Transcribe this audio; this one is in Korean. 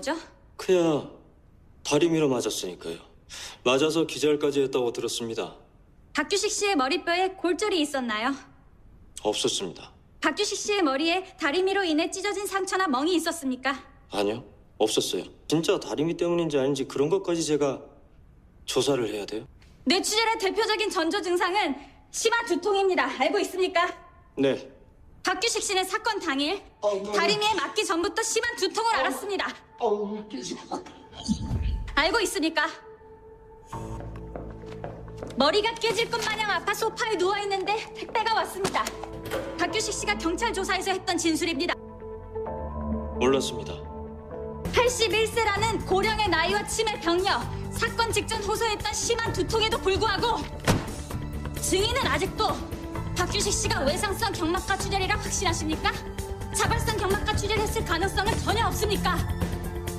거죠? 그야 다리미러 맞았으니까요. 맞아서 기절까지 했다고 들었습니다. 박규식 씨의 머리뼈에 골절이 있었나요? 없었습니다. 박규식 씨의 머리에 다리미로 인해 찢어진 상처나 멍이 있었습니까? 아니요, 없었어요. 진짜 다리미 때문인지 아닌지 그런 것까지 제가 조사를 해야 돼요? 뇌출혈의 대표적인 전조 증상은 심한 두통입니다. 알고 있습니까? 네, 박규식 씨는 사건 당일 다리미에 맞기 전부터 심한 두통을 앓았습니다. 알고 있습니까? 머리가 깨질 것 마냥 아파 소파에 누워 있는데 택배가 왔습니다. 박규식 씨가 경찰 조사에서 했던 진술입니다. 몰랐습니다. 81세라는 고령의 나이와 치매 병력, 사건 직전 호소했던 심한 두통에도 불구하고 증인은 아직도 박규식 씨가 외상성 경막과 출혈이라 확신하십니까? 자발성 경막과 출혈했을 가능성은 전혀 없습니까?